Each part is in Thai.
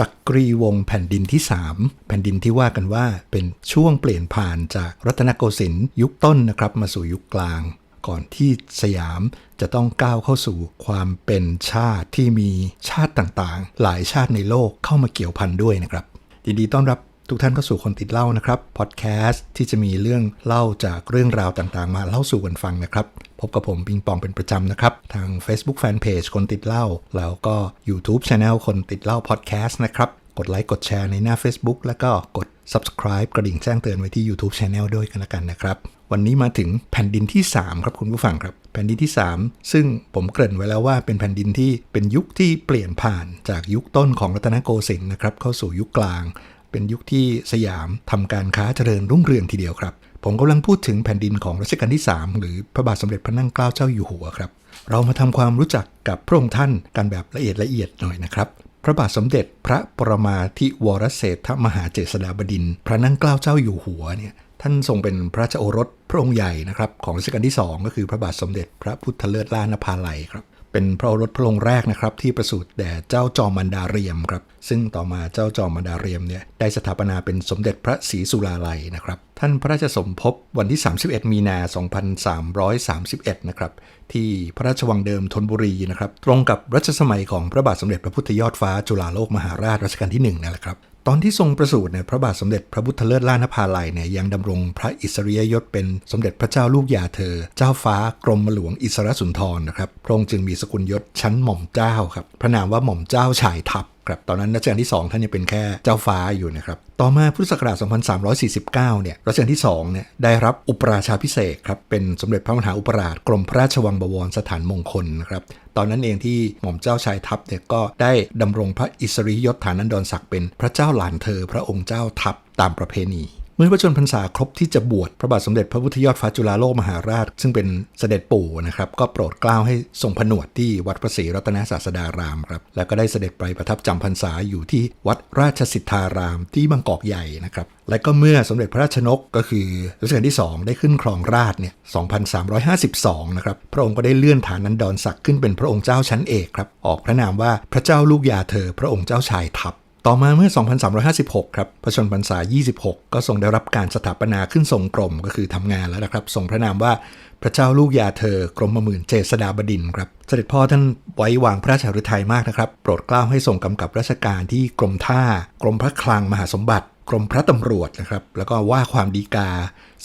จักรีวงศ์แผ่นดินที่ 3 แผ่นดินที่ว่ากันว่าเป็นช่วงเปลี่ยนผ่านจากรัตนโกสินทร์ยุคต้นนะครับมาสู่ยุคกลาง ก่อนที่สยามจะต้องก้าวเข้าสู่ความเป็นชาติที่มีชาติต่างๆ หลายชาติในโลกเข้ามาเกี่ยวพันด้วยนะครับยินดีต้อนรับทุกท่านเข้าสู่คนติดเล่านะครับพอดแคสต์ที่จะมีเรื่องเล่าจากเรื่องราวต่างๆ มาเล่าสู่กันฟังนะครับ พบกับผมปิงปองเป็นประจำนะครับ ทาง Facebook Fanpage คนติดเล่า แล้วก็ YouTube Channel คนติดเล่าพอดแคสต์นะครับ กดไลค์กดแชร์ในหน้า Facebook แล้วก็กด Subscribe กระดิ่งแจ้งเตือนไว้ที่ YouTube Channel ด้วยกันละกันนะครับ วันนี้มาถึงแผ่นดินที่ 3 ครับคุณผู้ฟังครับ แผ่นดินที่ 3 ซึ่งผมเกริ่นไว้แล้วว่าเป็นแผ่นดินที่เป็นยุคที่เปลี่ยนผ่านจากยุคต้นของรัตนโกสินทร์นะครับเข้าสู่ยุคกลาง เป็นยุคที่สยามทำการค้าเจริญรุ่งเรืองทีเดียวครับ ผมกำลังพูดถึงแผ่นดินของรัชกาลที่ 3 หรือพระบาทสมเด็จพระนั่งเกล้าเจ้าอยู่หัวครับ เรามาทำความรู้จักกับพระองค์ท่านกันแบบละเอียดละเอียดหน่อยนะครับ พระบาทสมเด็จพระปรมาธิวรเศรษฐมหาเจษฎาบดิน พระนั่งเกล้าเจ้าอยู่หัวเนี่ยท่านทรงเป็นพระราชโอรสพระองค์ใหญ่นะครับของรัชกาลที่ 2 ก็คือพระบาทสมเด็จพระพุทธเลิศล้านภาลัยครับ เป็นพระโอรสพระองค์แรกนะครับที่ประสูติแด่เจ้าจอมมันดาเรียมครับซึ่งต่อมาเจ้าจอมันดาเรียมเนี่ยได้สถาปนาเป็นสมเด็จพระศรีสุราลัยนะครับ ท่านพระราชสมภพวันที่ 31 มีนา 2331 นะครับที่พระราชวังเดิมธนบุรีนะครับ ตรงกับรัชสมัยของพระบาทสมเด็จพระพุทธยอดฟ้าจุฬาโลกมหาราชรัชกาลที่1นั่นแหละครับ ตอนที่ทรงประสูติเนี่ยพระบาทสมเด็จพระพุทธเลิศล่านภาลัยเนี่ยยังดำรงพระอิสริยยศเป็นสมเด็จพระเจ้าลูกยาเธอ เจ้าฟ้ากรมหลวงอิสรสุนทรนะครับพระองค์จึงมีสกุลยศชั้นหม่อมเจ้าครับพระนามว่าหม่อมเจ้าชายทัพ ครับตอนนั้นรัชกาลที่ 2 ท่านยังเป็นแค่เจ้าฟ้าอยู่นะครับต่อมาพุทธศักราช 2349 เนี่ยรัชกาลที่2เนี่ยได้รับอุปราชาพิเศษครับเป็นสมเด็จพระมหาอุปราชกรมพระราชวังบวรสถานมงคลนะครับตอนนั้นเองที่หม่อมเจ้าชายทัพเนี่ยก็ได้ดำรงพระอิสริยยศฐานันดรศักดิ์เป็นพระเจ้าหลานเธอ พระองค์เจ้าทัพตามประเพณี มื่อพระชนพรรษาครบที่จะบวชพระบาทสมเด็จพระพุทธยอดฟ้าจุฬาโลกมหาราช ซึ่งเป็นเสด็จปู่นะครับ ก็โปรดเกล้าให้ทรงผนวดที่วัดพระศรีรัตนศาสดารามครับแล้วก็ได้เสด็จไปประทับจำพรรษาอยู่ที่วัดราชสิทธารามที่บางกอกใหญ่นะครับและก็เมื่อสมเด็จพระราชนกก็คือรัชกาลที่ 2 ได้ขึ้นครองราชเนี่ย 2352 นะครับ พระองค์ก็ได้เลื่อนฐานันดรศักดิ์ขึ้นเป็นพระองค์เจ้าชั้นเอกครับ ออกพระนามว่าพระเจ้าลูกยาเธอ พระองค์เจ้าชายทัพ ต่อมาเมื่อ 2356 ครับ พระชนพรรษา 26 ก็ทรงได้รับการสถาปนาขึ้นทรงกรมก็คือทำงานแล้วนะครับ ทรงพระนามว่าพระเจ้าลูกยาเธอกรมหมื่นเจษฎาบดินครับ เสด็จพ่อท่านไว้วางพระราชฤทัยมากนะครับ โปรดเกล้าให้ทรงกำกับราชการที่กรมท่า กรมพระคลังมหาสมบัติ กรมพระตำรวจนะครับ แล้วก็ว่าความดีกา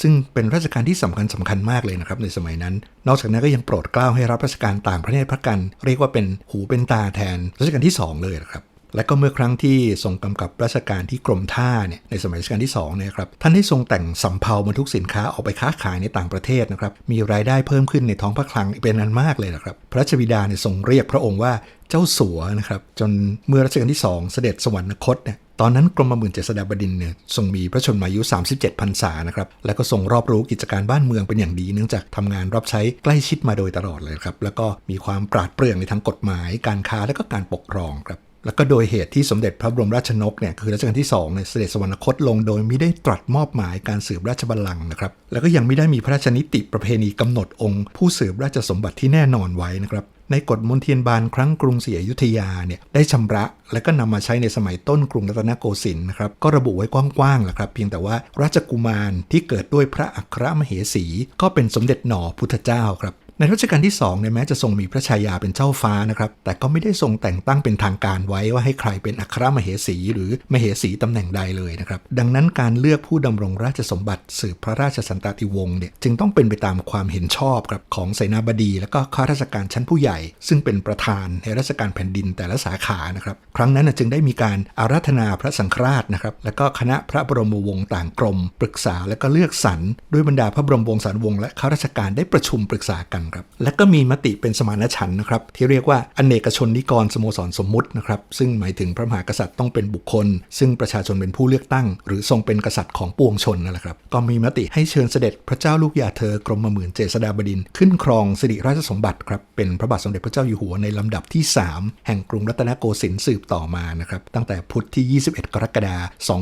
ซึ่งเป็นราชการที่สำคัญสำคัญมากเลยนะครับในสมัยนั้น นอกจากนั้นก็ยังโปรดเกล้าให้รับราชการต่างพระเนตรพระกัน เรียกว่าเป็นหูเป็นตาแทนรัชกาลที่ 2 เลยนะครับ และก็เมื่อครั้งที่ทรงกำกับราชการที่กรมท่าเนี่ยในสมัยรัชกาลที่2เนี่ยครับท่านได้ทรงแต่งสำเภาบรรทุกสินค้าออกไปค้าขายในต่างประเทศนะครับมีรายได้เพิ่มขึ้นในท้องพระคลังเป็นอันมากเลยนะครับพระราชบิดาเนี่ยทรงเรียกพระองค์ว่าเจ้าสัวนะครับจนเมื่อรัชกาลที่ 2 เสด็จสวรรคตเนี่ยตอนนั้นกรมหมื่นเจษฎาบดินเนี่ยทรงมีพระชนมายุ 37พรรษานะครับแล้วก็ทรงรอบรู้กิจการบ้านเมืองเป็นอย่างดีเนื่องจากทำงานรับใช้ใกล้ชิดมาโดยตลอดเลยครับแล้วก็มีความปราดเปรื่องในทางกฎหมายการค้าและก็การปกครองครับ แล้วก็โดยเหตุที่สมเด็จพระบรมราชนกเนี่ยคือรัชกาลที่2เนี่ยเสด็จสวรรคตลงโดยไม่ได้ตรัสมอบหมายการสืบราชบัลลังก์นะครับ แล้วก็ยังไม่ได้มีพระราชนิติประเพณีกำหนดองค์ ผู้สืบราชสมบัติที่แน่นอนไว้นะครับในกฎมนเทียนบานครั้งกรุงศรีอยุธยาเนี่ยได้ชำระ และก็นำมาใช้ในสมัยต้นกรุงรัตนโกสินทร์นะครับก็ระบุไว้กว้างๆแหละครับ เพียงแต่ว่าราชกุมารที่เกิดด้วยพระอัครมเหสี ก็เป็นสมเด็จหน่อพุทธเจ้าครับ ในรัชกาลที่2เนี่ยแม้จะทรงมีพระชายาเป็นเจ้าฟ้านะครับ แต่ก็ไม่ได้ทรงแต่งตั้งเป็นทางการไว้ว่าให้ใครเป็นอัครมเหสี หรือมเหสีตำแหน่งใดเลยนะครับ ดังนั้นการเลือกผู้ดำรงราชสมบัติสืบพระราชสันตติวงศ์เนี่ยจึงต้องเป็นไปตามความเห็นชอบครับของเสนาบดี และก็ข้าราชการชั้นผู้ใหญ่ ซึ่งเป็นประธานในราชการแผ่นดินแต่ละสาขานะครับ ครั้งนั้นจึงได้มีการอาราธนาพระสังฆราชนะครับ และก็คณะพระบรมวงศ์ต่างกรม ปรึกษาและก็เลือกสรรด้วยบรรดาพระบรมวงศานุวงศ์และข้าราชการได้ประชุมปรึกษากันครับ และก็มีมติเป็นสมานฉันท์นะครับ ที่เรียกว่าอเนกชนนิกรสโมสรสมมุตินะครับ ซึ่งหมายถึงพระมหากษัตริย์ต้องเป็นบุคคล ซึ่งประชาชนเป็นผู้เลือกตั้ง หรือทรงเป็นกษัตริย์ของปวงชนนั่นแหละครับ ก็มีมติให้เชิญเสด็จพระเจ้าลูกยาเธอกรมหมื่นเจษฎาบดินขึ้นครองสิริราชสมบัติครับเป็นพระบาทสมเด็จพระเจ้าอยู่หัวในลำดับที่ 3 แห่งกรุงรัตนโกสินทร์สืบต่อมานะครับตั้งแต่พุธที่ 21 กรกฎาคม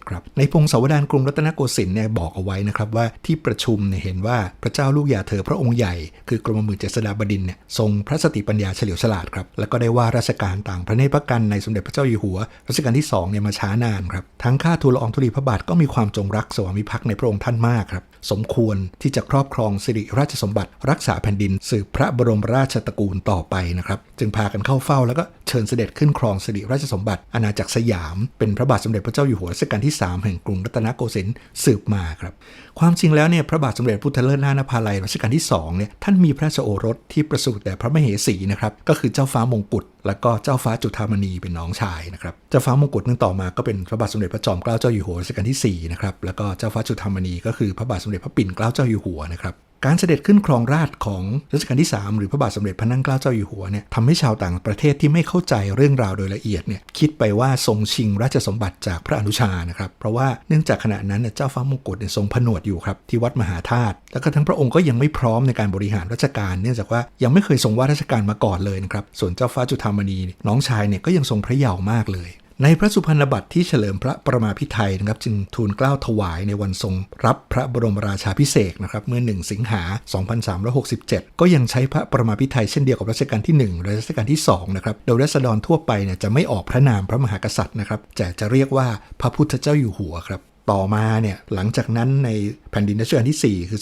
2367 ครับในพงศาวดารกรุงรัตนโกสินทร์เนี่ยบอกเอาไว้นะครับว่าที่ประชุมเนี่ยเห็นว่าพระเจ้าลูกยาเธอระองค์ใหญ่ คือกรมหมื่นเจษฎาบดินเนี่ยทรงพระสติปัญญาเฉลียวฉลาดครับ แล้วก็ได้ว่าราชการต่างพระเนตรพระกันในสมเด็จพระเจ้าอยู่หัวรัชกาลที่2เนี่ยมาช้านานครับ ทั้งข้าทูลละอองธุลีพระบาทก็มีความจงรักสวามิภักดิ์ในพระองค์ท่านมากครับ สมควรที่จะครอบครองสิริราชสมบัติ รักษาแผ่นดินสืบพระบรมราชตระกูลต่อไปนะครับ จึงพากันเข้าเฝ้าแล้วก็เชิญเสด็จขึ้นครองสิริราชสมบัติอาณาจักรสยาม เป็นพระบาทสมเด็จพระเจ้าอยู่หัวรัชกาลที่ 3 แห่งกรุงรัตนโกสินทร์สืบมาครับ ความจริงแล้วเนี่ยพระบาทสมเด็จพุทธเลิศนาถภาลัยรัชกาลที่2เนี่ยท่านมีพระราชโอรสที่ประสูติแต่พระมเหสีนะครับก็คือเจ้าฟ้ามงกุฎแล้วก็เจ้าฟ้าจุฑามณีเป็นน้องชายนะครับเจ้าฟ้ามงกุฎนึงต่อมาก็เป็นพระบาทสมเด็จพระจอมเกล้าเจ้าอยู่หัวรัชกาลที่4นะครับแล้วก็เจ้าฟ้าจุฑามณีก็คือพระบาทสมเด็จพระปิ่นเกล้าเจ้าอยู่หัวนะครับ การเสด็จขึ้นครองราชของรัชกาลที่ 3 หรือพระบาทสมเด็จพระนั่งเกล้าเจ้าอยู่หัวเนี่ยทำให้ชาวต่างประเทศที่ไม่เข้าใจเรื่องราวโดยละเอียดเนี่ยคิดไปว่าทรงชิงราชสมบัติจากพระอนุชานะครับเพราะว่าเนื่องจากขณะนั้นเนี่ยเจ้าฟ้ามงกุฎเนี่ยทรงผนวดอยู่ครับที่วัดมหาธาตุแล้วก็ทั้งพระองค์ก็ยังไม่พร้อมในการบริหารราชการ เนื่องจากว่ายังไม่เคยทรงว่าราชการมาก่อนเลยนะครับส่วนเจ้าฟ้าจุฑามณีน้องชายเนี่ยก็ยังทรงพระเยาว์มากเลย ในพระสุพรรณบัตรที่เฉลิมพระประมาพิไทยนะครับจึงทูลเกล้าถวายในวันทรงรับพระบรมราชาพิเศษนะครับเมื่อ 1 สิงหา 2367 ก็ยังใช้พระประมาพิไทยเช่นเดียวกับรัชกาลที่ 1 และรัชกาลที่2นะครับโดยรัษฎรทั่วไปเนี่ยจะไม่ออกพระนามพระมหากษัตริย์นะครับแต่จะเรียกว่าพระพุทธเจ้าอยู่หัวครับ ต่อมาเนี่ยหลังจากนั้นในแผ่นดินรัชกาลที่ 4 คือ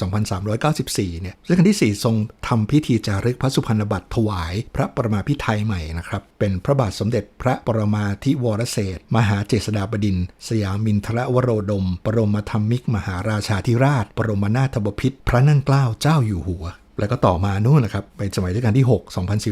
2394 เนี่ยรัชกาลที่ 4 ทรงทำพิธีจารึกพระสุพรรณบัตรถวาย พระประมาพิไทยใหม่นะครับ เป็นพระบาทสมเด็จพระปรมาธิวรเศษมหาเจษฎาบดิน สยามินทรวโรดม ปรมธรรมิก มหาราชาธิราช ปรมนาถบพิตรพระนั่งเกล้าเจ้าอยู่หัว แล้วก็ต่อมานู่นนะครับเป็นสมัยรัชกาลที่ 6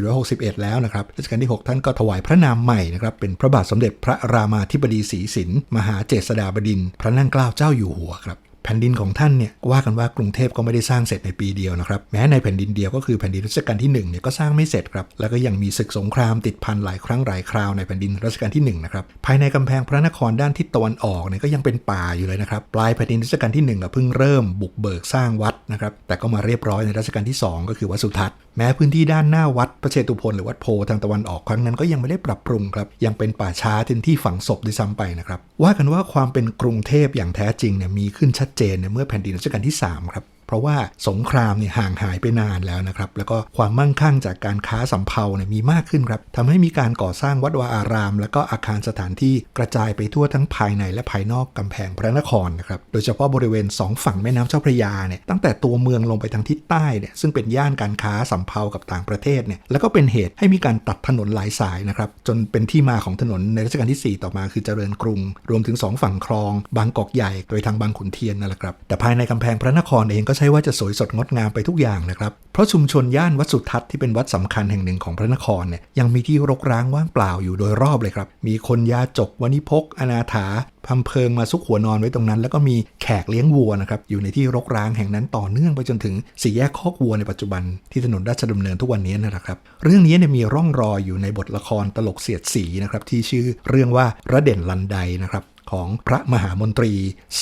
2461 แล้วนะครับรัชกาลที่ 6 ท่านก็ถวายพระนามใหม่นะครับเป็นพระบาทสมเด็จพระรามาธิบดีศรีสินมหาเจษฎาบดินทร์พระนั่งเกล้าเจ้าอยู่หัวครับ แผ่นดินของท่านเนี่ยว่ากันว่ากรุงเทพก็ไม่ได้สร้างเสร็จในปีเดียวนะครับแม้ในแผ่นดินเดียวก็คือแผ่นดินรัชกาลที่1เนี่ยก็สร้างไม่เสร็จครับแล้วก็ยังมีศึกสงครามติดพันหลายครั้งหลายคราวในแผ่นดินรัชกาลที่1นะครับภายในกำแพงพระนครด้านทิศตะวันออกเนี่ยก็ยังเป็นป่าอยู่เลยนะครับปลายแผ่นดินรัชกาลที่1ก็เพิ่งเริ่มบุกเบิกสร้างวัดนะครับแต่ก็มาเรียบร้อยในรัชกาลที่ 2 ก็คือวัดสุทัศน์แม้พื้นที่ด้านหน้าวัดพระเชตุพนหรือวัดโพทางตะวันออกครั้งนั้นก็ยังไม่ได้ปรับปรุงครับยังเป็นป่าช้าที่ที่ฝังศพด้วยซ้ำไปนะครับว่ากันว่าความเป็นกรุงเทพอย่างแท้จริงเนี่ยมีขึ้นชัดเจนในเมื่อแผ่นดินรัชกาลที่ 3 ครับ เพราะว่าสงครามเนี่ยห่างหายไปนานแล้วนะครับ แล้วก็ความมั่งคั่งจากการค้าสำเภาเนี่ยมีมากขึ้นครับทำให้มีการก่อสร้างวัดวาอาราม แล้วก็อาคารสถานที่กระจายไปทั่วทั้งภายในและภายนอกกำแพงพระนครนะครับ โดยเฉพาะบริเวณ 2 ฝั่งแม่น้ำเจ้าพระยาเนี่ย ตั้งแต่ตัวเมืองลงไปทางทิศใต้เนี่ย ซึ่งเป็นย่านการค้าสำเภากับต่างประเทศเนี่ย แล้วก็เป็นเหตุให้มีการตัดถนนหลายสายนะครับ จนเป็นที่มาของถนนในรัชกาลที่ 4 ต่อมาคือเจริญกรุง รวมถึง 2 ฝั่งคลอง บางกอกใหญ่ โดยทางบางขุนเทียนนั่นแหละครับ แต่ภายในกำแพงพระนครเองก็ใช่ว่าจะสวยสดงดงามไปทุกอย่างนะครับ เพราะชุมชนย่านวัดสุทัศน์ที่เป็นวัดสำคัญแห่งหนึ่งของพระนครเนี่ยยังมีที่รกร้างว่างเปล่าอยู่โดยรอบเลยครับ มีคนยาจกวณิพก อนาถาพำเพิงมาซุกหัวนอนไว้ตรงนั้น แล้วก็มีแขกเลี้ยงวัวนะครับอยู่ในที่รกร้างแห่งนั้นต่อเนื่องไปจนถึงสี่แยกคอกวัวในปัจจุบันที่ถนนราชดำเนินทุกวันนี้นะครับเรื่องนี้เนี่ยมีร่องรอยอยู่ในบทละครตลกเสียดสีนะครับที่ชื่อเรื่องว่าระเด่นลันไดนะครับของพระมหามนตรี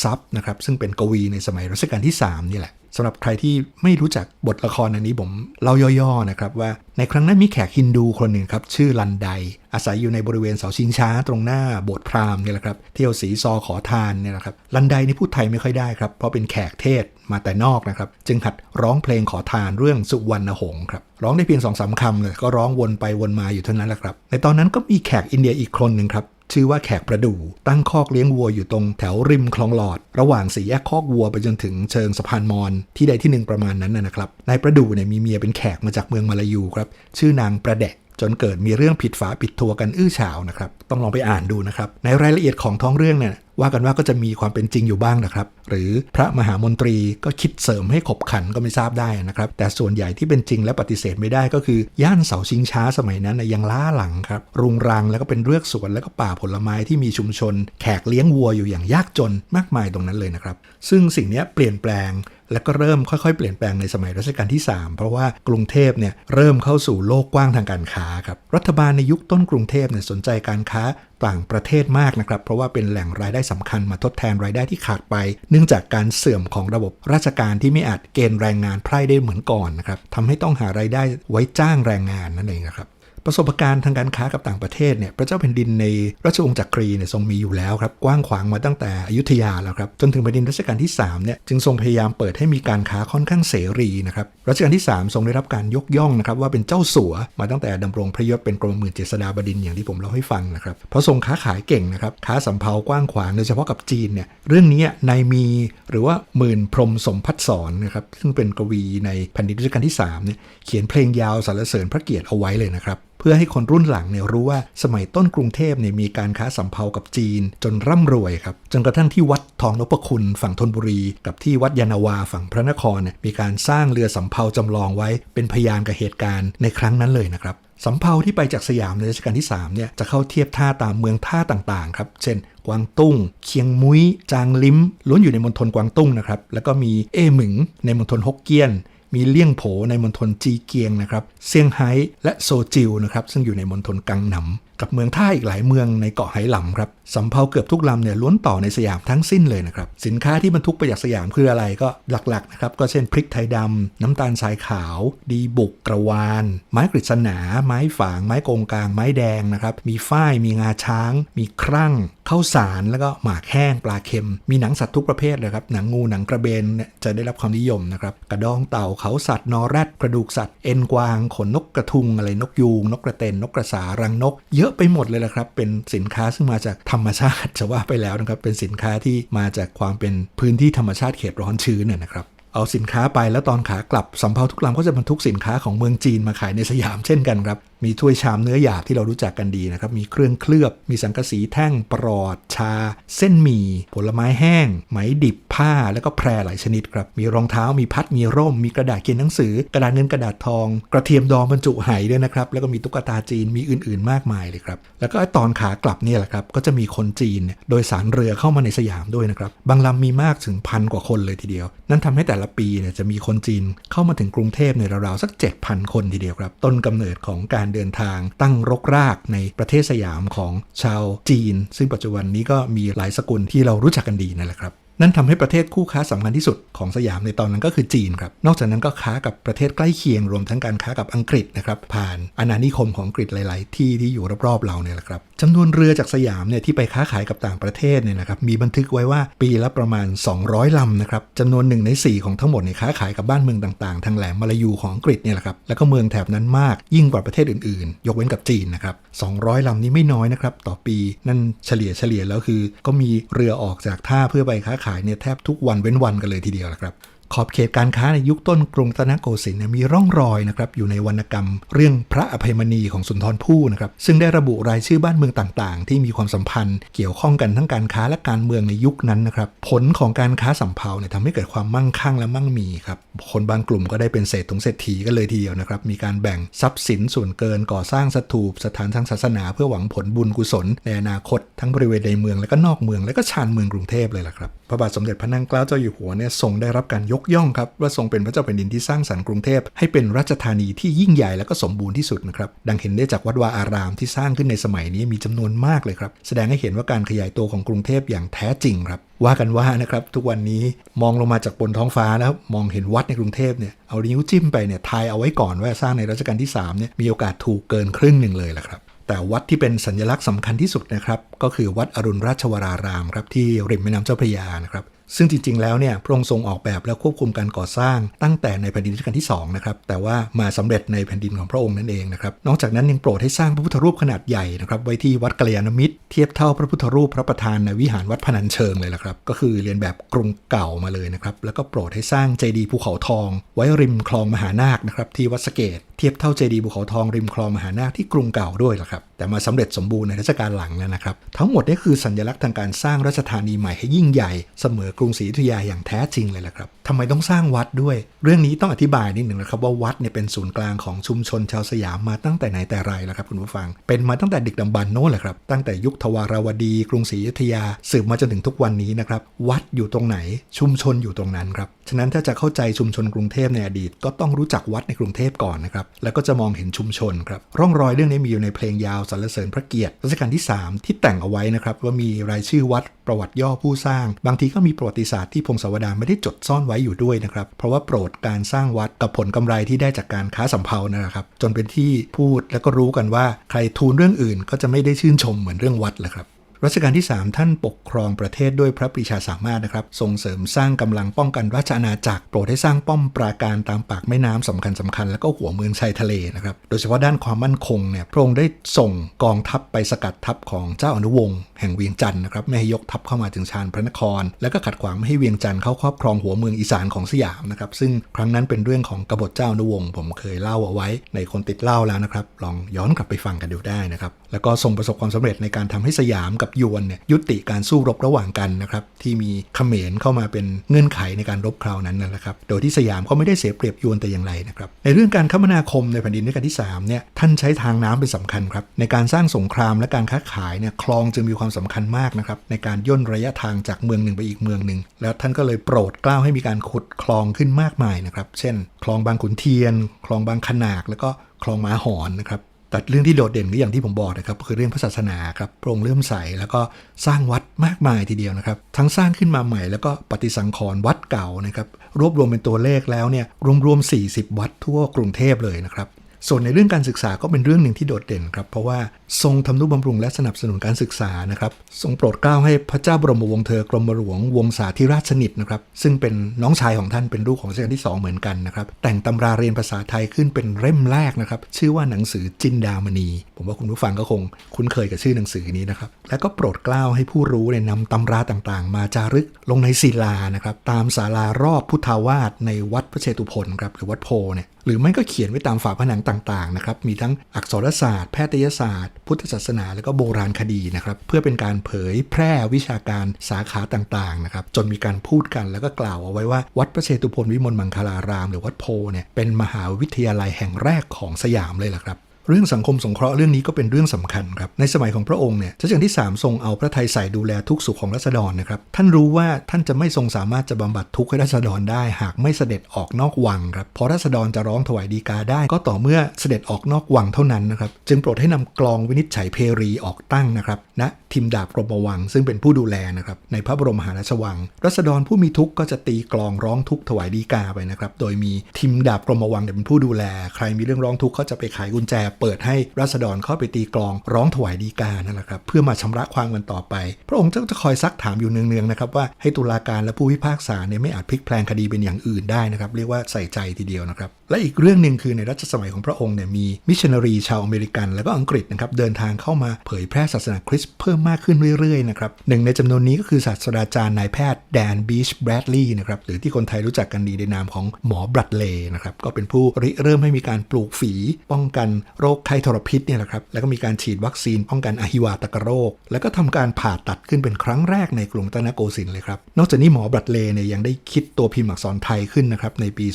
ทรัพย์นะครับซึ่งเป็นกวีในสมัยรัชกาลที่ 3 นี่แหละ สำหรับใครที่ไม่รู้จักบทละครอันนี้ผมเล่าย่อๆนะครับว่าในครั้งนั้นมีแขกฮินดูคนหนึ่งครับชื่อลันได อาศัยอยู่ในบริเวณเสาชิงช้าตรงหน้าโบสถ์พราหมณ์นี่แหละครับเที่ยวสีซอขอทานเนี่ยแหละครับลันไดนี่พูดไทยไม่ค่อยได้ครับเพราะเป็นแขกเทศมาแต่นอกนะครับจึงหัดร้องเพลงขอทานเรื่องสุวรรณหงส์ครับร้องได้เพียงสองสามคำเลยก็ร้องวนไปวนมาอยู่เท่านั้นแหละครับในตอนนั้นก็มีแขกอินเดียอีกคนหนึ่งครับ ชื่อว่าแขกประดู่ตั้งคอกเลี้ยงวัวอยู่ตรงแถวริมคลองหลอด ระหว่างสี่แยกคอกวัวไปจนถึงเชิงสะพานมอนที่ใดที่หนึ่งประมาณนั้นนะครับนายประดู่เนี่ยมีเมียเป็นแขกมาจากเมืองมาลายูครับชื่อนางประแดะ จนเกิดมีเรื่องผิดฝาผิดทัวกันอื้อฉาวนะครับ ต้องลองไปอ่านดูนะครับ ในรายละเอียดของท้องเรื่องเนี่ยว่ากันว่าก็จะมีความเป็นจริงอยู่บ้างนะครับ หรือพระมหามนตรีก็คิดเสริมให้ขบขันก็ไม่ทราบได้นะครับ แต่ส่วนใหญ่ที่เป็นจริงและปฏิเสธไม่ได้ก็คือย่านเสาชิงช้าสมัยนั้นยังล้าหลังครับ รุงรังแล้วก็เป็นเรือกสวนแล้วก็ป่าผลไม้ที่มีชุมชน แขกเลี้ยงวัวอยู่อย่างยากจนมากมายตรงนั้นเลยนะครับ ซึ่งสิ่งนี้เปลี่ยนแปลงและก็เริ่มค่อยๆ เปลี่ยนแปลงในสมัยรัชกาลที่ 3 เพราะว่ากรุงเทพเนี่ยเริ่มเข้าสู่โลกกว้างทางการค้าครับรัฐบาลในยุคต้นกรุงเทพเนี่ยสนใจการค้าต่างประเทศมากนะครับ เพราะว่าเป็นแหล่งรายได้สำคัญมาทดแทนรายได้ที่ขาดไป เนื่องจากการเสื่อมของระบบราชการที่ไม่อาจเกณฑ์แรงงานไพร่ได้เหมือนก่อนนะครับทำให้ต้องหารายได้ไว้จ้างแรงงานนั่นเองนะครับ ประสบการณ์ทางการค้ากับต่างประเทศเนี่ยพระเจ้าแผ่นดินในราชวงศ์จักรีเนี่ยทรงมีอยู่แล้วครับกว้างขวางมาตั้งแต่อยุธยาแล้วครับจนถึงแผ่นดินรัชกาลที่3เนี่ยจึงทรงพยายามเปิดให้มีการค้าค่อนข้างเสรีนะครับรัชกาลที่ 3 ทรงได้รับการยกย่องนะครับว่าเป็นเจ้าสัวมาตั้งแต่ดำรงพระยศเป็นกรมหมื่นเจษฎาบดินอย่างที่ผมเล่าให้ฟังนะครับเพราะทรงค้าขายเก่งนะครับค้าสำเภากว้างขวางโดยเฉพาะกับจีนเนี่ยเรื่องนี้นายมีหรือว่าหมื่นพรมสมพัฒสอนนะครับซึ่งเป็นกวีในแผ่นดินรัชกาลที่3เนี่ยเขียนเพลงยาวสรรเสริญพระเกียรติเอาไว้เลยนะครับเพื่อให้คนรุ่นหลังเนี่ยรู้ว่าสมัยต้นกรุงเทพเนี่ยมีการค้าสำเภากับจีน จนร่ำรวยครับจนกระทั่งที่วัดทองนพคุณฝั่งธนบุรี กับที่วัดยานาวาฝั่งพระนครเนี่ยมีการสร้างเรือสำเภาจำลองไว้เป็นพยานกับเหตุการณ์ในครั้งนั้นเลยนะครับสำเภาที่ไปจากสยามในรัชกาลที่3เนี่ยจะเข้าเทียบท่าตามเมืองท่าต่างๆครับเช่น กวางตุ้ง เคียงมุ้ย จางลิ้มล้วนอยู่ในมณฑลกวางตุ้งนะครับแล้วก็มีเอ้หมึงในมณฑลฮกเกี้ยน มีเลี่ยงโผในมณฑลจีเกียงนะครับเซี่ยงไฮ้และโซจิวนะครับซึ่งอยู่ในมณฑลกังหนำ กับเมืองท่าอีกหลายเมืองในเกาะไหหลำครับสำเภาเกือบทุกลำเนี่ยล้วนต่อในสยามทั้งสิ้นเลยนะครับ สินค้าที่บรรทุกไปจากสยามคืออะไรก็หลักๆนะครับก็เช่นพริกไทยดำน้ำตาลทรายขาว ดีบุกกระวาน ไม้กฤษณา ไม้ฝาง ไม้โกงกลาง ไม้แดงนะครับมีฝ้ายมีงาช้าง มีครั่งข้าวสารแล้วก็หมากแห้งปลาเค็ม มีหนังสัตว์ทุกประเภทเลยครับหนังงูหนังกระเบนเนี่ยจะได้รับความนิยมนะครับกระดองเต่าเขาสัตว์นอแรดกระดูกสัตว์เอ็นกวางขนนกกระทุงอะไรนกยูงนกกระเตนนกกระสารังนกเยอะอะไปหมดเลยละครับ เป็นสินค้าซึ่งมาจากธรรมชาติจะว่าไปแล้วนะครับ เป็นสินค้าที่มาจากความเป็นพื้นที่ธรรมชาติเขตร้อนชื้นเนี่ยนะครับเอาสินค้าไปแล้วตอนขากลับสำเภาทุกลำก็จะบรรทุกสินค้าของเมืองจีนมาขายในสยามเช่นกันครับมีถ้วยชามเนื้อหยาบที่เรารู้จักกันดีนะครับ มีเครื่องเคลือบ มีสังกะสีแท่งปลอด ชา เส้นหมี่ ผลไม้แห้ง ไหมดิบผ้า แล้วก็แพรหลายชนิดครับ มีรองเท้า มีพัด มีร่ม มีกระดาษเขียนหนังสือ กระดาษเงินกระดาษทอง กระเทียมดองบรรจุไหด้วยนะครับ แล้วก็มีตุ๊กตาจีน มีอื่นๆ มากมายเลยครับ แล้วก็ตอนขากลับเนี่ยแหละครับ ก็จะมีคนจีนโดยสารเรือเข้ามาในสยามด้วยนะครับ บางลำมีมากถึงพันกว่าคนเลยทีเดียว นั่นทำให้แต่ละปีเนี่ยจะมีคนจีนเข้ามาถึงกรุงเทพในราวๆสัก 7,000 คนทีเดียวครับ ต้นกำเนิดของการเดินทางตั้งรกรากในประเทศสยามของชาวจีน ซึ่งปัจจุบันนี้ก็มีหลายสกุลที่เรารู้จักกันดีนั่นแหละครับ นั่นทำให้ประเทศคู่ค้าสำคัญที่สุดของสยามในตอนนั้นก็คือจีนครับ นอกจากนั้นก็ค้ากับประเทศใกล้เคียงรวมทั้งการค้ากับอังกฤษนะครับ ผ่านอาณานิคมของอังกฤษหลาย ๆ ที่ที่อยู่รอบ ๆ เราเนี่ยแหละครับจำนวนเรือจากสยามเนี่ยที่ไปค้าขายกับต่างประเทศเนี่ยนะครับ มีบันทึกไว้ว่าปีละประมาณ 200 ลำนะครับจำนวนหนึ่งใน 4 ของทั้งหมดเนี่ยค้าขายกับบ้านเมืองต่าง ๆ ทางแหลมมาลายูของอังกฤษเนี่ยแหละครับ แล้วก็เมืองแถบนั้นมากยิ่งกว่าประเทศอื่น ๆ ยกเว้นกับจีนนะครับ 200 ลำนี้ไม่น้อยนะครับต่อปีนั่นเฉลี่ยเฉลี่ยแล้วคือ ก็มีเรือออกจากท่าเพื่อไปค้าขายเนี่ยแทบทุกวันเว้นวันกันเลยทีเดียวแหละครับขอบเขตการค้าในยุคต้นกรุงรัตนโกสินทร์เนี่มีร่องรอยนะครับอยู่ในวรรณกรรม เรื่องพระอภัยมณีของสุนทรภู่นะครับซึ่งได้ระบุรายชื่อบ้านเมืองต่างๆ ที่มีความสัมพันธ์เกี่ยวข้องกันทั้งการค้าและการเมืองในยุคนั้นนะครับผลของการค้าสำเภาเนี่ยทำให้เกิดความมั่งคั่งและมั่งมีครับคนบางกลุ่มก็ได้เป็นเศรษฐงเศรษฐีกันเลยทีเดียวนะครับมีการแบ่งทรัพย์สินส่วนเกินก่อสร้างสถูปสถานทางศาสนา เพื่อหวังผลบุญกุศลในอนาคตทั้งบริเวณในเมืองและก็นอกเมืองและก็ชานเมืองกรุงเทพเลยล่ะครับพระบาทสมเด็จพระนั่งเกล้าเจ้าอยู่หัวเนี่ยทรงได้รับการยกย่องครับว่าทรงเป็นพระเจ้าแผ่นดินที่สร้างสรรค์กรุงเทพให้เป็นราชธานีที่ยิ่งใหญ่และก็สมบูรณ์ที่สุดนะครับดังเห็นได้จากวัดวาอารามที่สร้างขึ้นในสมัยนี้มีจำนวนมากเลยครับแสดงให้เห็นว่าการขยายตัวของกรุงเทพอย่างแท้จริงครับว่ากันว่านะครับทุกวันนี้มองลงมาจากบนท้องฟ้าแล้วมองเห็นวัดในกรุงเทพเนี่ยเอานิ้วจิ้มไปเนี่ยทายเอาไว้ก่อนว่าสร้างในรัชกาลที่3เนี่ยมีโอกาสถูกเกินครึ่งหนึ่งเลยแหละครับ แต่วัดที่เป็นสัญลักษณ์สำคัญที่สุดนะครับ ก็คือวัดอรุณราชวรารามครับที่ริมแม่น้ำเจ้าพระยานะครับ ซึ่งจริง ๆ แล้วเนี่ยพระองค์ทรงออกแบบและควบคุมการก่อสร้างตั้งแต่ในแผ่นดินรัชกาลที่2นะครับแต่ว่ามาสำเร็จในแผ่นดินของพระองค์นั่นเองนะครับนอกจากนั้นยังโปรดให้สร้างพระพุทธรูปขนาดใหญ่นะครับไว้ที่วัดกัลยาณมิตร เทียบเท่าพระพุทธรูปพระประธานในวิหารวัดพนัญเชิงเลยละครับ ก็คือเรียนแบบกรุงเก่ามาเลยนะครับแล้วก็โปรดให้สร้างเจดีย์ภูเขาทอง ไว้ริมคลองมหานาคนะครับที่วัดสะเกตเทียบเท่าเจดีย์ภูเขาทองริมคลองมหานาคที่กรุงเก่าด้วยละครับแต่มาสำเร็จสมบูรณ์ในรัชกาลหลังแล้วนะครับ ทั้งหมดนี่คือสัญลักษณ์ทางการสร้างราชธานีใหม่ให้ยิ่งใหญ่เสมอกรุงศรีอยุธยาอย่างแท้จริงเลยแหละครับ ทำไมต้องสร้างวัดด้วย เรื่องนี้ต้องอธิบายนิดหนึ่งนะครับว่าวัดเนี่ยเป็นศูนย์กลางของชุมชนชาวสยามมาตั้งแต่ไหนแต่ไรแล้วครับคุณผู้ฟัง เป็นมาตั้งแต่ดึกดำบรรโน้นแหละครับ ตั้งแต่ยุคทวารวดี กรุงศรีอยุธยาสืบมาจนถึงทุกวันนี้นะครับ วัดอยู่ตรงไหนชุมชนอยู่ตรงนั้นครับ ฉะนั้นถ้าจะเข้าใจชุมชนกรุงเทพในอดีต ก็ต้องรู้จักวัดในกรุงเทพก่อนนะครับ แล้วก็จะมองเห็นชุมชนครับ ร่องรอยเรื่องนี้มีอยู่ในเพลงยาวสรรเสริญพระเกียรติรัชกาลที่ 3 ที่แต่งเอาไว้นะครับว่ามีรายชื่อวัดประวัติย่อผู้สร้าง บางทีก็มีประวัติศาสตร์ที่พงศาวดารไม่ได้จดซ่อนไว้ว้อยู่ด้วยนะครับ เพราะว่าโปรดการสร้างวัดกับผลกำไรที่ได้จากการค้าสำเภานั่นะครับ จนเป็นที่พูดแล้วก็รู้กันว่า ใครทูลเรื่องอื่นก็จะไม่ได้ชื่นชมเหมือนเรื่องวัดแหละครับ รัชกาลที่ 3 ท่านปกครองประเทศด้วยพระปรีชาสามารถนะครับส่งเสริมสร้างกำลังป้องกันราชอาณาจักรโปรดให้สร้างป้อมปราการตามปากแม่น้ำสำคัญสำคัญแล้วก็หัวเมืองชายทะเลนะครับโดยเฉพาะด้านความมั่นคงเนี่ยพระองค์ได้ส่งกองทัพไปสกัดทัพของเจ้าอนุวงศ์แห่งเวียงจันทร์นะครับไม่ให้ยกทัพเข้ามาถึงชานพระนคร แล้วก็ขัดขวางไม่ให้เวียงจันทร์เข้าครอบครองหัวเมืองอีสานของสยามนะครับซึ่งครั้งนั้นเป็นเรื่องของกบฏเจ้าอนุวงศ์ผมเคยเล่าเอาไว้ในคนติดเล่าแล้วนะครับลองย้อนกลับไปฟังกันดูได้นะครับ แล้วก็ทรงประสบความสำเร็จในการทำให้สยามกับยวนเนี่ยยุติการสู้รบระหว่างกันนะครับที่มีเขมรเข้ามาเป็นเงื่อนไขในการรบคราวนั้นนะครับ โดยที่สยามก็ไม่ได้เสียเปรียบยวนแต่อย่างไรนะครับในเรื่องการคมนาคมในแผ่นดินรัชกาลที่3เนี่ยท่านใช้ทางน้ำเป็นสำคัญครับในการสร้างสงครามและการค้าขายเนี่ยคลองจึงมีความสำคัญมากนะครับในการย่นระยะทางจากเมืองหนึ่งไปอีกเมืองหนึ่งแล้วท่านก็เลยโปรดเกล้าให้มีการขุดคลองขึ้นมากมายนะครับเช่น คลองบางขุนเทียน คลองบางขนากแล้วก็คลองม้าหอนนะครับ แต่เรื่องที่โดดเด่นก็อย่างที่ผมบอกนะครับคือเรื่องพระศาสนาครับพระองค์เริ่มใสแล้วก็สร้างวัดมากมายทีเดียวนะครับ ทั้งสร้างขึ้นมาใหม่แล้วก็ปฏิสังขรณ์วัดเก่านะครับรวบรวมเป็นตัวเลขแล้วเนี่ยรวมๆ40 วัดทั่วกรุงเทพเลยนะครับส่วนในเรื่องการศึกษาก็เป็นเรื่องหนึ่งที่โดดเด่นครับเพราะว่าทรงทำนุบำรุงและสนับสนุนการศึกษานะครับ ทรงโปรดเกล้าให้พระเจ้าบรมวงศ์เธอกรมหลวงวงศาธิราชสนิทนะครับ ซึ่งเป็นน้องชายของท่านเป็นลูกของรัชกาลที่ 2 เหมือนกันนะครับ แต่งตำราเรียนภาษาไทยขึ้นเป็นเล่มแรกนะครับ ชื่อว่าหนังสือจินดามณี ผมว่าคุณผู้ฟังก็คงคุ้นเคยกับชื่อหนังสือนี้นะครับ แล้วก็โปรดเกล้าให้ผู้รู้เนี่ยนำตำราต่างๆ มาจารึกลงในศิลานะครับตามศาลารอบพุทธาวาสในวัดพระเชตุพนครับหรือวัดโพเนี่ยหรือไม่ก็เขียนไว้ตามฝาผนังต่างๆนะครับมีทั้งอักษรศาสตร์ แพทยศาสตร์ พุทธศาสนาแล้วก็โบราณคดีนะครับเพื่อเป็นการเผยแพร่วิชาการสาขาต่างๆนะครับจนมีการพูดกันแล้วก็กล่าวเอาไว้ว่า วัดพระเชตุพนวิมลมังคลาราม หรือวัดโพเนี่ยเป็นมหาวิทยาลัยแห่งแรกของสยามเลยล่ะครับ เรื่องสังคมสงเคราะห์เรื่องนี้ก็เป็นเรื่องสำคัญครับ ในสมัยของพระองค์เนี่ยรัชกาลที่ 3 ทรงเอาพระทัยใส่ดูแลทุกสุขของรัษฎรนะครับ ท่านรู้ว่าท่านจะไม่ทรงสามารถจะบำบัดทุกข์ให้รัษฎรได้ หากไม่เสด็จออกนอกวังครับเพราะรัษฎรจะร้องถวายดีกาได้ ก็ต่อเมื่อเสด็จออกนอกวังเท่านั้นนะครับ จึงโปรดให้นำกลองวินิจฉัยเพรีออกตั้งนะครับณทิมดาบกรมวัง ซึ่งเป็นผู้ดูแลนะครับในพระบรมมหาราชวัง รัษฎรผู้มีทุกข์ก็จะตีกลองร้องทุกข์ถวายดีกาไปนะครับโดยมีทิมดาบกรมวังเป็นผู้ดูแล ใครมีเรื่องร้องทุกข์ก็จะไปไขกุญแจเปิดให้รัษฎรเข้าไปตีกลองร้องถวายดีกานั่นแหละครับเพื่อมาชำระความกันต่อไป พระองค์จะคอยซักถามอยู่เนืองๆนะครับว่าให้ตุลาการและผู้พิพากษาเนี่ยไม่อาจพลิกแพลงคดีเป็นอย่างอื่นได้นะครับเรียกว่าใส่ใจทีเดียวนะครับและอีกเรื่องหนึ่งคือในรัชสมัยของพระองค์เนี่ยมีมิชชันนารีชาวอเมริกัน แล้วก็อังกฤษนะครับเดินทางเข้ามาเผยแพร่ศาสนาคริสต์เพิ่มมากขึ้นเรื่อยๆนะครับหนึ่งในจำนวนนี้ก็คือศาสตราจารย์นายแพทย์แดนบีชแบรดลีย์นะครับหรือที่คนไทยรู้จักกันดีในนามของหมอบรัดเลย์นะครับก็เป็นผู้ริเริ่มให้มีการปลูกฝีป้องกันโรรคไข้ทรพิษเนี่ยแหละครับ แล้วก็มีการฉีดวัคซีนป้องกันอหิวาตกโรค แล้วก็ทำการผ่าตัดขึ้นเป็นครั้งแรกในกรุงรัตนโกสินทร์เลยครับ นอกจากนี้หมอบรัดเลย์เนี่ยยังได้คิดตัวพิมพ์อักษรไทยขึ้นนะครับในปี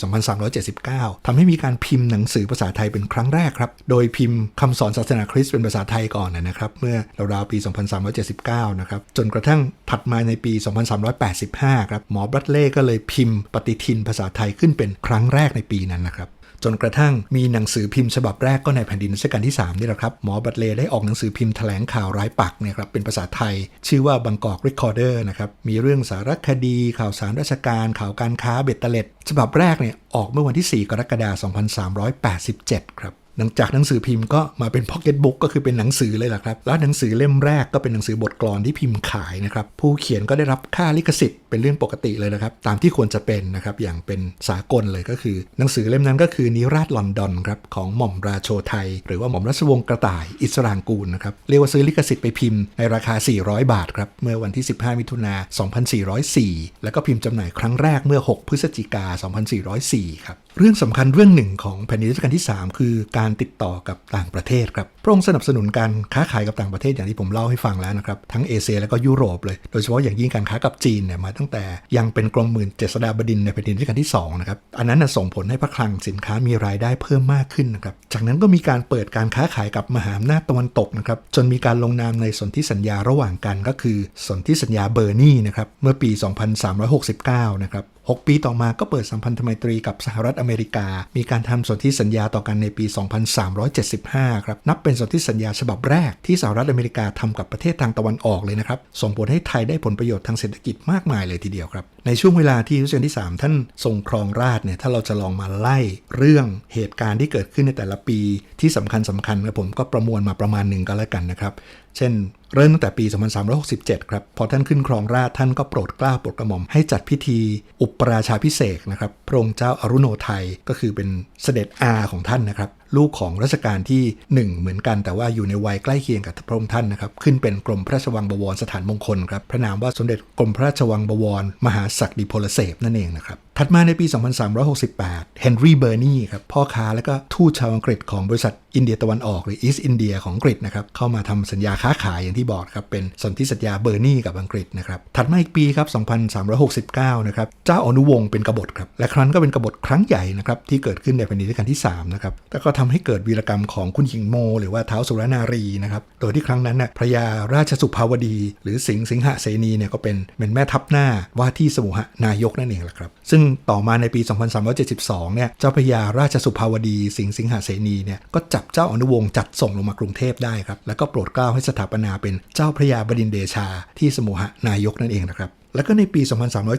2379ทำให้มีการพิมพ์หนังสือภาษาไทยเป็นครั้งแรกครับ โดยพิมพ์คำสอนศาสนาคริสต์เป็นภาษาไทยก่อนนะครับเมื่อราวๆปี 2379 นะครับจนกระทั่งถัดมาในปี 2385 ครับหมอบรัตเล่ก็เลยพิมพ์ปฏิทินภาษาไทยขึ้นเป็นครั้งแรกในปีนั้นนะครับ จนกระทั่งมีหนังสือพิมพ์ฉบับแรกก็ในแผ่นดินรัชกาลที่ 3 นี่แหละครับ หมอบัตเลได้ออกหนังสือพิมพ์แถลงข่าวร้ายปักเนี่ยครับเป็นภาษาไทย ชื่อว่าบังกอกรีคอร์เดอร์นะครับมีเรื่องสารคดี ข่าวสารราชการ ข่าวการค้าเบ็ดเตล็ด ฉบับแรกเนี่ยออกเมื่อวันที่ 4 กรกฎาคม 2387 ครับ หลังจากหนังสือพิมพ์ก็มาเป็นพ็อกเก็ตบุ๊กก็คือเป็นหนังสือเลยล่ะครับ แล้วหนังสือเล่มแรกก็เป็นหนังสือบทกลอนที่พิมพ์ขายนะครับ ผู้เขียนก็ได้รับค่าลิขสิทธิ์เป็นเรื่องปกติเลยนะครับ ตามที่ควรจะเป็นนะครับ อย่างเป็นสากลเลยก็คือ หนังสือเล่มนั้นก็คือนิราชลอนดอนครับของหม่อมราโชไทย หรือว่าหม่อมราชวงศ์กระต่ายอิสรางกูลนะครับ เรียกว่าซื้อลิขสิทธิ์ไปพิมพ์ในราคา 400 บาทครับ เมื่อวันที่ 15 มิถุนา 2404 แล้วก็พิมพ์จำหน่ายครั้งแรกเมื่อ 6 พฤศจิกา 2404 ครับ เรื่องสำคัญเรื่องหนึ่งของแผ่นดินรัชกาลที่ 3 คือการติดต่อกับต่างประเทศครับพระองค์สนับสนุนการค้าขายกับต่างประเทศอย่างที่ผมเล่าให้ฟังแล้วนะครับ ทั้งเอเชียและก็ยุโรปเลย โดยเฉพาะอย่างยิ่งการค้ากับจีนเนี่ยมาตั้งแต่ยังเป็นกรมหมื่นเจษฎาบดินในแผ่นดินรัชกาลที่2นะครับอันนั้นนะส่งผลให้พระคลังสินค้ามีรายได้เพิ่มมากขึ้นนะครับจากนั้นก็มีการเปิดการค้าขายกับมหาอำนาจตะวันตกนะครับจนมีการลงนามในสนธิสัญญาระหว่างกันก็คือ สนธิสัญญาเบอร์นีนะครับเมื่อปี 2369 นะครับ6 ปีต่อมาก็เปิดสัมพันธไมตรีกับสหรัฐอเมริกา มีการทำสนธิสัญญาต่อกันในปี 2375 ครับนับเป็นเป็นสนธิสัญญาฉบับแรกที่สหรัฐอเมริกาทำกับประเทศทางตะวันออกเลยนะครับ ส่งผลให้ไทยได้ผลประโยชน์ทางเศรษฐกิจมากมายเลยทีเดียวครับ ในช่วงเวลาที่รัชกาลที่ 3 ท่านทรงครองราชเนี่ยถ้าเราจะลองมาไล่เรื่องเหตุการณ์ที่เกิดขึ้นในแต่ละปีที่สำคัญสำคัญนะผมก็ประมวลมาประมาณหนึ่งก็แล้วกันนะครับเช่น เริ่มตั้งแต่ปี 2367 ครับ พอท่านขึ้นครองราชท่านก็โปรดกล้าโปรดกระหม่อมให้จัดพิธีอุปราชาพิเศษนะครับพระองค์เจ้าอารุโนไทยก็คือเป็นเสด็จอาของท่านนะครับ ลูกของรัชกาลที่ 1 เหมือนกัน แต่ว่าอยู่ในวัยใกล้เคียงกับพระองค์ท่านนะครับขึ้นเป็นกรมพระราชวังบวรสถานมงคลครับพระนามว่าสมเด็จกรมพระราชวังบวรมหาศักดิพลเสพนั่นเองนะครับ ถัดมาในปี 2368 เฮนรี่เบอร์นีครับพ่อค้าและก็ทูตชาวอังกฤษของบริษัทอินเดียตะวันออกหรืออีสต์อินเดียของอังกฤษนะครับเข้ามาทำสัญญาค้าขายอย่างที่บอกครับเป็นสนธิสัญญาเบอร์นีกับอังกฤษนะครับถัดมาอีกปีครับ 2369 นะครับเจ้าอนุวงศ์เป็นกบฏครับและครั้นก็เป็นกบฏครั้งใหญ่นะครับที่เกิดขึ้นในแผ่นดินรัชกาลที่3นะครับแต่ก็ทำให้เกิดวีรกรรมของคุณหญิงโม หรือว่าเท้าวสุรนารีนะครับโดยที่ครั้งนั้นน่ะพระยาราชสุภาวดี หรือสิงสิงหเสนีเนี่ยก็เป็นเป็นแม่ทัพหน้าว่าที่สมุหนายกนั่นเองแหละครับซึ่งต่อมาในปี 2372 เนี่ย เจ้าพระยาราชสุภาวดีสิงห์สิงหาเสนีเนี่ย ก็จับเจ้าอนุวงศ์จัดส่งลงมากรุงเทพได้ครับ แล้วก็โปรดเกล้าให้สถาปนาเป็นเจ้าพระยาบดินเดชาที่สมุหนายกนั่นเองนะครับแล้วก็ในปี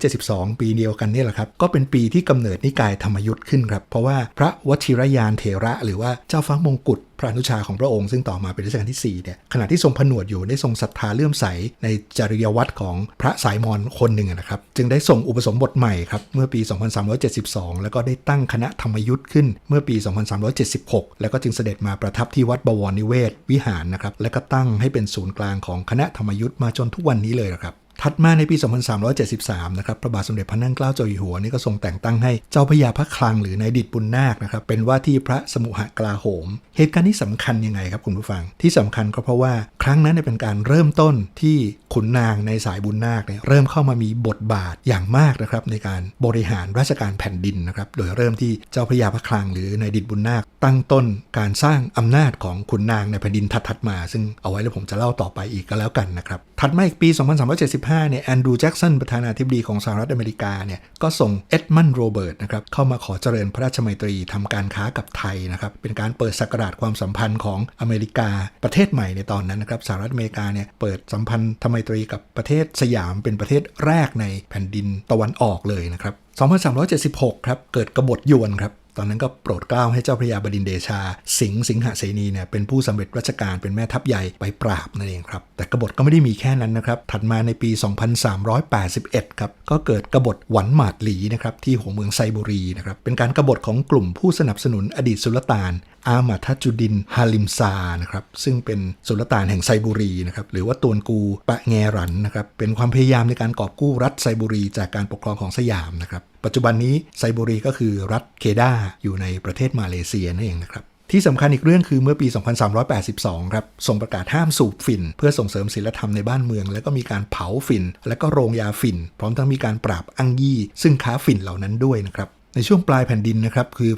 2372 ปีเดียวกันนี่แหละครับ ก็เป็นปีที่กำเนิดนิกายธรรมยุทธ์ขึ้นครับ เพราะว่าพระวชิรยานเถระ หรือว่าเจ้าฟ้ามงกุฎพระอนุชาของพระองค์ซึ่งต่อมาเป็นรัชกาลที่4เนี่ยขณะที่ทรงผนวดอยู่ได้ทรงศรัทธาเลื่อมใสในจริยวัตรของพระสายมอญคนหนึ่งนะครับ จึงได้ส่งอุปสมบทใหม่ครับ เมื่อปี 2372 แล้วก็ได้ตั้งคณะธรรมยุทธ์ขึ้นเมื่อปี 2376 แล้วก็จึงเสด็จมาประทับที่วัดบวรนิเวศวิหารนะครับและก็ตั้งให้เป็นศูนย์กลางของคณะธรรมยุทธ์มาจนทุกวันนี้เลยนะครับ ถัดมาในปี 2373 นะครับ พระบาทสมเด็จพระนั่งเกล้าเจ้าอยู่หัวนี่ก็ทรงแต่งตั้งให้เจ้าพระยาพระคลังหรือนายดิดบุญนาคนะครับ เป็นว่าที่พระสมุหกลาโหม เหตุการณ์นี้สำคัญยังไงครับคุณผู้ฟัง ที่สำคัญก็เพราะว่าครั้งนั้นเป็นการเริ่มต้นที่ขุนนางในสายบุญนาคเนี่ยเริ่มเข้ามามีบทบาทอย่างมากนะครับในการบริหารราชการแผ่นดินนะครับ โดยเริ่มที่เจ้าพระยาพระคลังหรือนายดิดบุญนาค ตั้งต้นการสร้างอำนาจของขุนนางในแผ่นดินถัดๆมา ซึ่งเอาไว้แล้วผมจะเล่าต่อไปอีกก็แล้วกันนะครับ ถัดมาอีกปี 2375เนี่ยแอนดรูว์แจ็กสันประธานาธิบดีของสหรัฐอเมริกาเนี่ยก็ส่งเอ็ดมันด์โรเบิร์ตนะครับเข้ามาขอเจริญพระราชมัยตรีทำการค้ากับไทยนะครับเป็นการเปิดสักราชความสัมพันธ์ของอเมริกาประเทศใหม่ในตอนนั้นนะครับสหรัฐอเมริกาเนี่ยเปิดสัมพันธไมตรีกับประเทศสยามเป็นประเทศแรกในแผ่นดินตะวันออกเลยนะครับ2376 ครับ เกิดกบฏยวนครับ ตอนนั้นก็โปรดเกล้าให้เจ้าพระยาบดินเดชา สิงห์สิงหเสนีเนี่ยเป็นผู้สำเร็จราชการเป็นแม่ทัพใหญ่ไปปราบนั่นเองครับ แต่กบฏก็ไม่ได้มีแค่นั้นนะครับ ถัดมาในปี 2381 ครับ ก็เกิดกบฏหวันหมาดหลีนะครับที่หัวเมืองไซบุรีนะครับ เป็นการกบฏของกลุ่มผู้สนับสนุนอดีตสุลต่าน อามาทัจุดินฮาลิมซานะครับซึ่งเป็นสุลต่านแห่งไซบุรีนะครับหรือว่าตวนกูปะแงรันนะครับเป็นความพยายามในการกอบกู้รัฐไซบุรีจากการปกครองของสยามนะครับปัจจุบันนี้ไซบุรีก็คือรัฐเคดาอยู่ในประเทศมาเลเซียนั่นเองนะครับที่สำคัญอีกเรื่องคือเมื่อปี 2382 ครับส่งประกาศห้ามสูบฝิ่น เพื่อส่งเสริมศีลธรรมในบ้านเมือง แล้วก็มีการเผาฝิ่น และก็โรงยาฝิ่น พร้อมทั้งมีการปราบอั้งยี่ ซึ่งค้าฝิ่นเหล่านั้นด้วยนะครับ ในช่วงปลายแผ่นดินนะครับคือ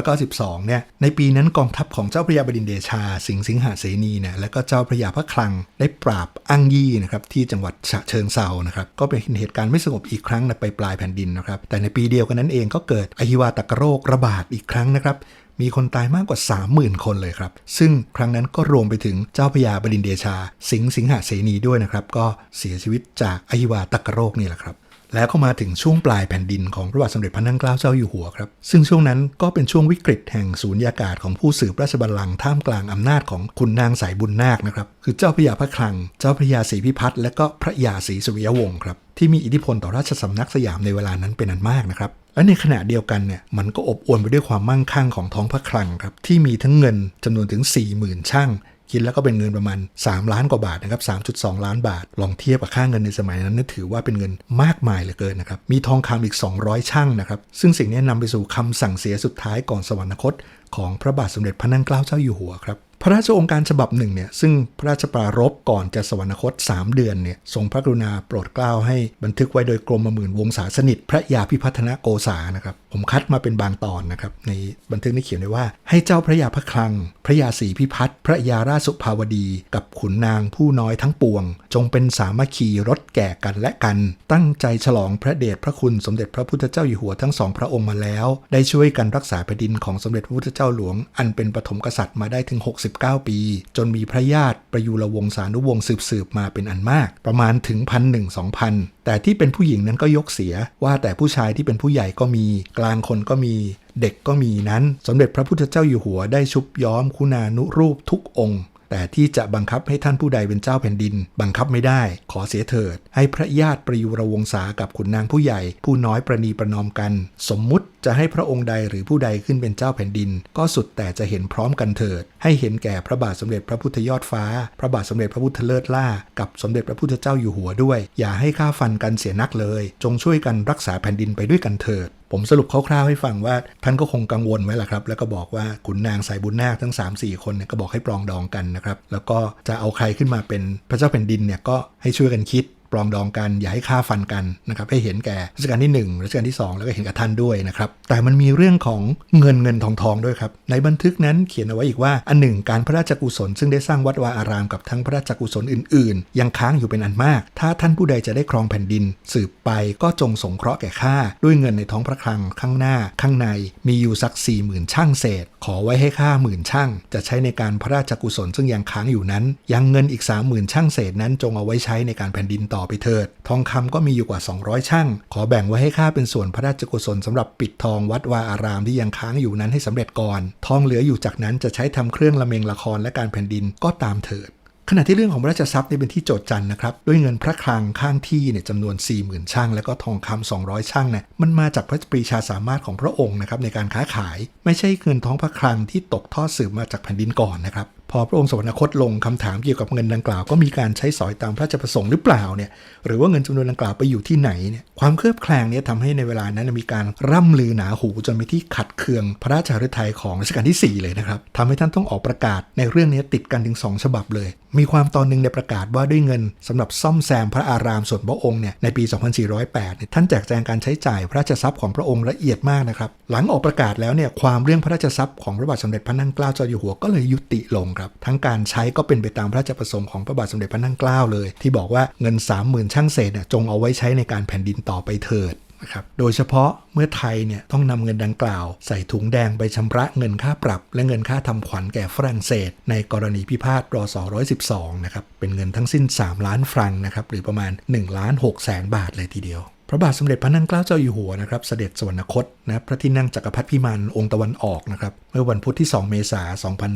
2392 เนี่ย ในปีนั้นกองทัพของเจ้าพระยาบดินเดชา สิงห์สิงหาเสนีเนี่ย และก็เจ้าพระยาพระคลังได้ปราบอั้งยี่นะครับที่จังหวัดฉะเชิงเซานะครับ ก็เป็นเหตุการณ์ไม่สงบอีกครั้งในไปปลายแผ่นดินนะครับ แต่ในปีเดียวกันนั้นเองก็เกิดอหิวาตกโรคระบาดอีกครั้งนะครับมีคนตายมากกว่า 30,000 คนเลยครับ ซึ่งครั้งนั้นก็รวมไปถึงเจ้าพระยาบดินเดชา สิงห์สิงหาเสนีด้วยนะครับ ก็เสียชีวิตจากอหิวาตกโรคนี่แหละครับ แล้วก็มาถึงช่วงปลายแผ่นดินของพระบาทสมเด็จพระนั่งเกล้าเจ้าอยู่หัวครับ ซึ่งช่วงนั้นก็เป็นช่วงวิกฤตแห่งศูนยากาศของผู้สืบราชบัลลังก์ท่ามกลางอำนาจของคุณนางสายบุญนาคนะครับ คือเจ้าพระยาพระคลัง เจ้าพระยาศรีพิพัฒน์และก็พระยาศรีสุริยวงศ์ครับ ที่มีอิทธิพลต่อราชสำนักสยามในเวลานั้นเป็นอันมากนะครับและในขณะเดียวกันเนี่ยมันก็อบอวลไปด้วยความมั่งคั่งของท้องพระคลังครับที่มีทั้งเงินจำนวนถึง 40,000ช่าง คิดแล้วก็เป็นเงินประมาณ 3 ล้านกว่าบาทนะครับ 3.2 ล้านบาท ลองเทียบกับค่าเงินในสมัยนั้นนี่ถือว่าเป็นเงินมากมายเหลือเกินนะครับ มีทองคำอีก 200 ช่างนะครับ ซึ่งสิ่งนี้นำไปสู่คำสั่งเสียสุดท้ายก่อนสวรรคต ของพระบาทสมเด็จพระนั่งเกล้าเจ้าอยู่หัวครับ พระราชองค์การฉบับหนึ่งเนี่ยซึ่งพระราชปรารภก่อนจะสวรรคต 3 เดือนเนี่ยทรงพระกรุณาโปรดเกล้าให้บันทึกไว้โดยกรมหมื่นวงศาสนิท พระยาพิพัฒนโกษานะครับผมคัดมาเป็นบางตอนนะครับในบันทึกนี้เขียนไว้ว่าให้เจ้าพระยาพระคลัง พระยาศรีพิพัฒน์พระยาราชสุภาวดี กับขุนนางผู้น้อยทั้งปวง จงเป็นสามัคคีรถแก่กันและกัน ตั้งใจฉลองพระเดชพระคุณสมเด็จพระพุทธเจ้าอยู่หัวทั้งสองพระองค์มาแล้ว ได้ช่วยกันรักษาแผ่นดินของสมเด็จพระพุทธเจ้าหลวงอันเป็นปฐมกษัตริย์มาได้ถึง99ปี จนมีพระญาติประยุรวงศานุวงศ์สืบๆมาเป็นอันมาก ประมาณถึงพันหนึ่งสองพันแต่ที่เป็นผู้หญิงนั้นก็ยกเสียว่าแต่ผู้ชายที่เป็นผู้ใหญ่ก็มี กลางคนก็มีเด็กก็มีนั้น สมเด็จพระพุทธเจ้าอยู่หัวได้ชุบย้อมคุณานุรูปทุกองค์แต่ที่จะบังคับให้ท่านผู้ใดเป็นเจ้าแผ่นดิน บังคับไม่ได้ ขอเสียเถิด ให้พระญาติประยุรวงศากับขุนนางผู้ใหญ่ ผู้น้อยประนีประนอมกัน สมมุติ จะให้พระองค์ใดหรือผู้ใดขึ้นเป็นเจ้าแผ่นดิน ก็สุดแต่จะเห็นพร้อมกันเถิด ให้เห็นแก่พระบาทสมเด็จพระพุทธยอดฟ้า พระบาทสมเด็จพระพุทธเลิศล่า กับสมเด็จพระพุทธเจ้าอยู่หัวด้วย อย่าให้ข้าฟันกันเสียนักเลย จงช่วยกันรักษาแผ่นดินไปด้วยกันเถิดผมสรุปคร่าวๆให้ฟังว่าท่านก็คงกังวลไว้แหละครับ แล้วก็บอกว่าขุนนางสายบุญนาคทั้ง 3-4 คนเนี่ยก็บอกให้ปรองดองกันนะครับ แล้วก็จะเอาใครขึ้นมาเป็นพระเจ้าแผ่นดินเนี่ยก็ให้ช่วยกันคิด ปรองดองกัน อย่าให้ฆ่าฟันกันนะครับให้เห็นแก่รัชกาลที่ 1รัชกาลที่ 2 แล้วก็เห็นกับท่านด้วยนะครับแต่มันมีเรื่องของเงินเงินทองทองด้วยครับในบันทึกนั้นเขียนเอาไว้อีกว่าอันหนึ่งการพระราชกุศล ซึ่งได้สร้างวัดวาอารามกับทั้งพระราชกุศลอื่น ๆ ยังค้างอยู่เป็นอันมาก ถ้าท่านผู้ใดจะได้ครองแผ่นดิน สืบไปก็จงสงเคราะห์แก่ข้าด้วยเงินในท้องพระคลังข้างหน้า ข้างในมีอยู่สัก4ี่หมื่นช่างเศษ ขอไว้ให้ข้าหมื่นช่างจะใช้ในการพระราชกุศลซึ่งยังค้างอยู่นั้น ยังเงินอีก3 0,000ช่างเศษนั้นจงเอาไว้ใช้ในการแผ่นดินต่อไปเถิด ทองคำก็มีอยู่กว่า 200 ช่าง ขอแบ่งไว้ให้ข้าเป็นส่วนพระราชกุศลสำหรับปิดทองวัดวาอารามที่ยังค้างอยู่นั้นให้สำเร็จก่อน ทองเหลืออยู่จากนั้นจะใช้ทำเครื่องละเมงละครและการแผ่นดินก็ตามเถิดขณะที่เรื่องของพระราชทรัพย์เนี่ยเป็นที่โจทย์จันนะครับ ด้วยเงินพระคลังข้างที่เนี่ยจำนวน 40,000 ช่าง แล้วก็ทองคำ200 ช่างเนี่ยมันมาจากพระปรีชาสามารถของพระองค์นะครับในการค้าขาย ไม่ใช่เงินท้องพระคลังที่ตกทอดสืบมาจากแผ่นดินก่อนนะครับพอพระองค์สวรรคตลงคำถามเกี่ยวกับเงินดังกล่าวก็มีการใช้สอยตามพระราชประสงค์หรือเปล่าเนี่ยหรือว่าเงินจำนวนดังกล่าวไปอยู่ที่ไหนเนี่ยความเคลือบแคลงเนี่ยทำให้ในเวลานั้นมีการร่ำลือหนาหูจนไปที่ขัดเคืองพระราชาฤทัยของรัชกาลที่ 4 เลยนะครับทำให้ท่านต้องออกประกาศในเรื่องนี้ติดกันถึง 2 ฉบับเลย มีความตอนหนึ่งในประกาศว่าด้วยเงินสำหรับซ่อมแซมพระอารามส่วนพระองค์เนี่ยในปี 2408เนี่ยท่านแจกแจงการใช้จ่ายพระราชทรัพย์ของพระองค์ละเอียดมากนะครับหลังออกประกาศแล้วเนี่ยความเรื่องพระราชทรัพย์ของพระบาทสมเด็จพระนั่งเกล้าเจ้าอยู่หัวก็เลยยุติลงครับ ทั้งการใช้ก็เป็นไปตามพระราชประสงค์ของพระบาทสมเด็จพระนั่งเกล้าเลย ที่บอกว่าเงิน 30,000 ช่างเศษเนี่ยจงเอาไว้ใช้ในการแผ่นดินต่อไปเถิดนะครับโดยเฉพาะเมื่อไทยเนี่ยต้องนำเงินดังกล่าว ใส่ถุงแดงไปชำระเงินค่าปรับ และเงินค่าทำขวัญแก่ฝรั่งเศส ในกรณีพิพาทรศ112นะครับเป็นเงินทั้งสิ้น 3 ล้านฟรังนะครับหรือประมาณ1ล้าน6แสนบาทเลยทีเดียวพระบาทสมเด็จพระนั่งเกล้าเจ้าอยู่หัวนะครับเสด็จสวรรคตนะพระที่นั่งจักรพรรดิพิมานองค์ตะวันออกนะครับเมื่อวันพุธที่ 2 เมษายน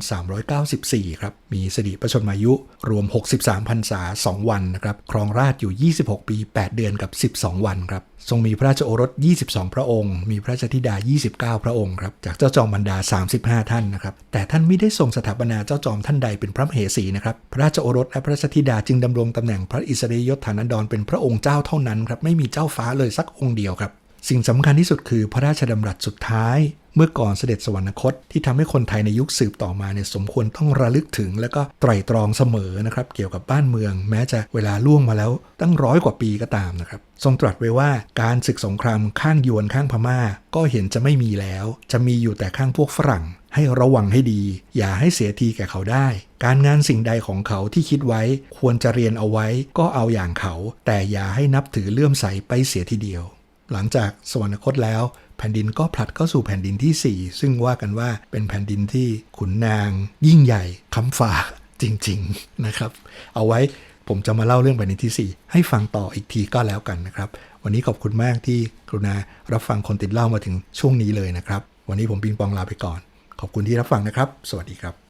2394 ครับมีสิริประชนมายุรวม 63พรรษา 2 วันนะครับครองราชอยู่ 26 ปี 8 เดือนกับ 12 วันครับ ทรงมีพระราชโอรส 22 พระองค์ มีพระราชธิดา 29 พระองค์ครับ จากเจ้าจอมบรรดา 35 ท่านนะครับ แต่ท่านไม่ได้ทรงสถาปนาเจ้าจอมท่านใดเป็นพระมเหสีนะครับ พระราชโอรสและพระราชธิดาจึงดำรงตำแหน่งพระอิสริยยศฐานันดรเป็นพระองค์เจ้าเท่านั้นครับ ไม่มีเจ้าฟ้าเลยสักองค์เดียวครับ สิ่งสำคัญที่สุดคือพระราชดำรัสสุดท้าย เมื่อก่อนเสด็จสวรรคตที่ทำให้คนไทยในยุคสืบต่อมาเนี่ยสมควรต้องระลึกถึง และก็ไตร่ตรองเสมอนะครับเกี่ยวกับบ้านเมือง แม้จะเวลาล่วงมาแล้วตั้งร้อยกว่าปีก็ตามนะครับทรงตรัสไว้ว่าการศึกสงครามข้างยวนข้างพม่า ก็เห็นจะไม่มีแล้ว จะมีอยู่แต่ข้างพวกฝรั่ง ให้ระวังให้ดี อย่าให้เสียทีแก่เขาได้ การงานสิ่งใดของเขาที่คิดไว้ ควรจะเรียนเอาไว้ก็เอาอย่างเขา แต่อย่าให้นับถือเลื่อมใสไปเสียทีเดียว หลังจากสวรรคตแล้ว แผ่นดินก็ผลัดเข้าสู่แผ่นดินที่ 4 ซึ่งว่ากันว่าเป็นแผ่นดินที่ขุนนาง ยิ่งใหญ่คำฝาจริง ๆนะครับ เอาไว้ผมจะมาเล่าเรื่องแผ่นดินที่ 4 ให้ฟังต่ออีกทีก็แล้วกันนะครับ วันนี้ขอบคุณมากที่กรุณารับฟังคนติดเล่ามาถึงช่วงนี้เลยนะครับ วันนี้ผมปิงปองลาไปก่อน ขอบคุณที่รับฟังนะครับ สวัสดีครับ